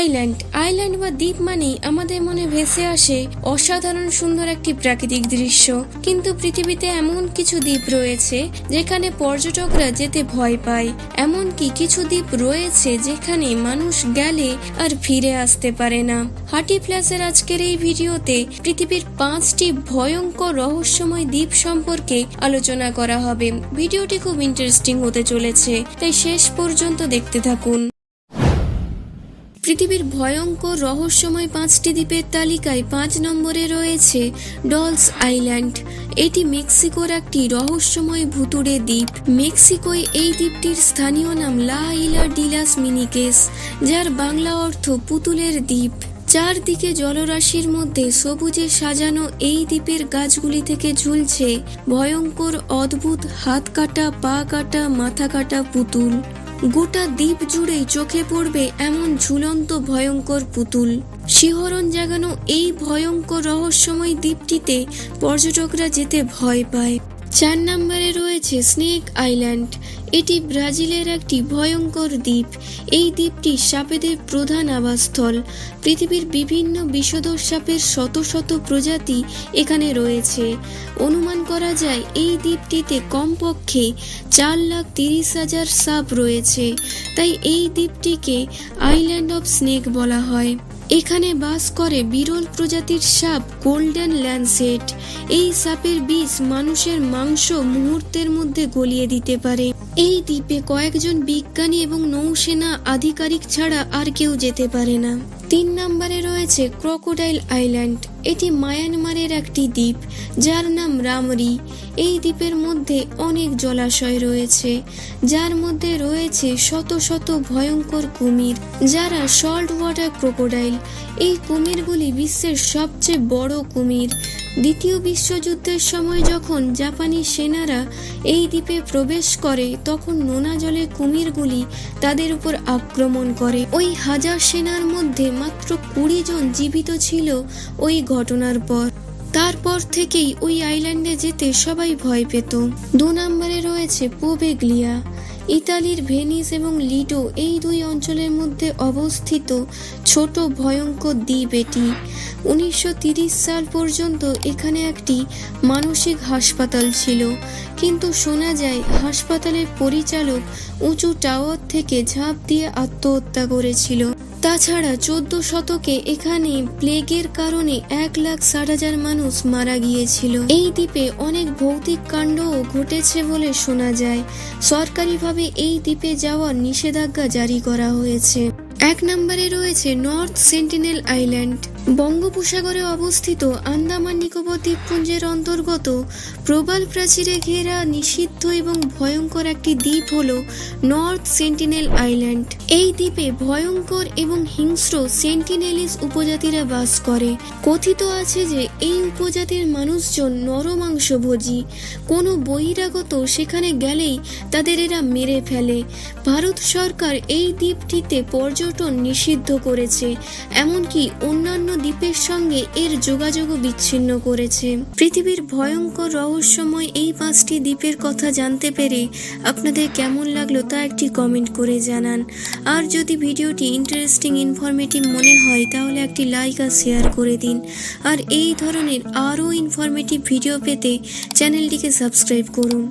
Island island বা দ্বীপ মানেই আমাদের মনে ভেসে আসে অসাধারণ সুন্দর একটি প্রাকৃতিক দৃশ্য। কিন্তু পৃথিবীতে এমন কিছু দ্বীপ রয়েছে যেখানে পর্যটকরা যেতে ভয় পায়। এমনকি কিছু দ্বীপ রয়েছে যেখানে মানুষ গেলে আর ফিরে আসতে পারে না। হাটি প্লাসের আজকের এই ভিডিওতে পৃথিবীর পাঁচটি ভয়ঙ্কর রহস্যময় দ্বীপ সম্পর্কে আলোচনা করা হবে। ভিডিওটি খুব ইন্টারেস্টিং হতে চলেছে। তাই শেষ পর্যন্ত দেখতে থাকুন। পৃথিবীর ভয়ঙ্কর রহস্যময় পাঁচটি দ্বীপের তালিকায় পাঁচ নম্বরে রয়েছে ডলস আইল্যান্ড। এটি মেক্সিকোর একটি রহস্যময় ভুতুড়ে দ্বীপ। মেক্সিকোয় এই দ্বীপটির স্থানীয় নাম লা ইলা ডিলাস মিনিকেস, যার বাংলা অর্থ পুতুলের দ্বীপ। চারদিকে জলরাশির মধ্যে সবুজে সাজানো এই দ্বীপের গাছগুলি থেকে ঝুলছে ভয়ঙ্কর অদ্ভুত হাত কাটা, পা কাটা, মাথা কাটা পুতুল। গোটা দ্বীপ জুড়েই চোখে পড়বে এমন ঝুলন্ত ভয়ঙ্কর পুতুল। শিহরণ জাগানো এই ভয়ঙ্কর রহস্যময় দ্বীপটিতে পর্যটকরা যেতে ভয় পায়। চার নম্বরে রয়েছে স্নেক আইল্যান্ড। এটি ব্রাজিলের একটি ভয়ঙ্কর দ্বীপ। এই দ্বীপটি সাপেদের প্রধান আবাসস্থল। পৃথিবীর বিভিন্ন বিষধর সাপের শত শত প্রজাতি এখানে রয়েছে। অনুমান করা যায়, এই দ্বীপটিতে কমপক্ষে চার লাখ তিরিশ হাজার সাপ রয়েছে। তাই এই দ্বীপটিকে আইল্যান্ড অফ স্নেক বলা হয়। এখানে বাস করে বিরল প্রজাতির সাপ গোল্ডেন ল্যান্ডসেট এই সাপের বিষ মানুষের মাংস মুহূর্তের মধ্যে গলিয়ে দিতে পারে। এই দ্বীপে কয়েকজন বিজ্ঞানী এবং নৌসেনা আধিকারিক ছাড়া আর কেউ যেতে পারে না। তিন নম্বরে রয়েছে ক্রোকোডাইল আইল্যান্ড। এটি মায়ানমারের একটি দ্বীপ, যার নাম রামরি। এই দ্বীপের মধ্যে অনেক জলাশয় রয়েছে, যার মধ্যে রয়েছে শত শত ভয়ঙ্কর কুমির, যারা সল্ট ওয়াটার ক্রোকোডাইল এই কুমিরগুলি বিশ্বের সবচেয়ে বড় কুমির। দ্বিতীয় বিশ্বযুদ্ধের সময় যখন জাপানি সেনারা এই দ্বীপে প্রবেশ করে, তখন নোনা জলে কুমিরগুলি তাদের উপর আক্রমণ করে। ওই হাজার সেনার মধ্যে মাত্র কুড়ি জন জীবিত ছিল ওই ঘটনার পর। তারপর থেকেই ওই আইল্যান্ডে যেতে সবাই ভয় পেত। দু নম্বরে রয়েছে পোবেগ্লিয়া ইতালির ভেনিস এবং লিডো এই দুই অঞ্চলের মধ্যে অবস্থিত ছোট ভয়ঙ্কর দ্বীপ এটি। উনিশশো সাল পর্যন্ত এখানে একটি মানসিক হাসপাতাল ছিল। কিন্তু শোনা যায়, হাসপাতালের পরিচালক উঁচু টাওয়ার থেকে ঝাঁপ দিয়ে আত্মহত্যা করেছিল। তাছাড়া চোদ্দ শতকে এখানে প্লেগের কারণে এক লাখ ষাট হাজার মানুষ মারা গিয়েছিল। এই দ্বীপে অনেক ভৌতিক কাণ্ডও ঘটেছে বলে শোনা যায়। সরকারিভাবে এই দ্বীপে যাওয়ার নিষেধাজ্ঞা জারি করা হয়েছে। এক নম্বরে রয়েছে নর্থ সেন্টিনেল আইল্যান্ড। বঙ্গোপসাগরে অবস্থিত আন্দামান নিকোবর দ্বীপপুঞ্জের অন্তর্গত প্রবাল প্রাচীরে ঘেরা নিষিদ্ধ এবং ভয়ঙ্কর একটি দ্বীপ হল নর্থ সেন্টিনেল আইল্যান্ড। এই দ্বীপে ভয়ঙ্কর এবং হিংস্র সেন্টিনেলিস উপজাতিরা বাস করে। কথিত আছে যে এই উপজাতির মানুষজন নরমাংসভোজী। কোনো বহিরাগত সেখানে গেলেই তাদের এরা মেরে ফেলে। ভারত সরকার এই দ্বীপটিতে পর্যটন নিষিদ্ধ করেছে, এমনকি অন্যান্য দ্বীপের সঙ্গে এর যোগাযোগও বিচ্ছিন্ন করেছে। পৃথিবীর ভয়ঙ্কর রহস্যময় এই পাঁচটি দ্বীপের কথা জানতে পেরে আপনাদের কেমন লাগল তা একটি কমেন্ট করে জানান। আর যদি ভিডিওটি ইন্টারেস্টিং ইনফরমেটিভ মনে হয়, তাহলে একটি লাইক আর শেয়ার করে দিন। আর এই ধরনের আরও ইনফরমেটিভ ভিডিও পেতে চ্যানেলটিকে সাবস্ক্রাইব করুন।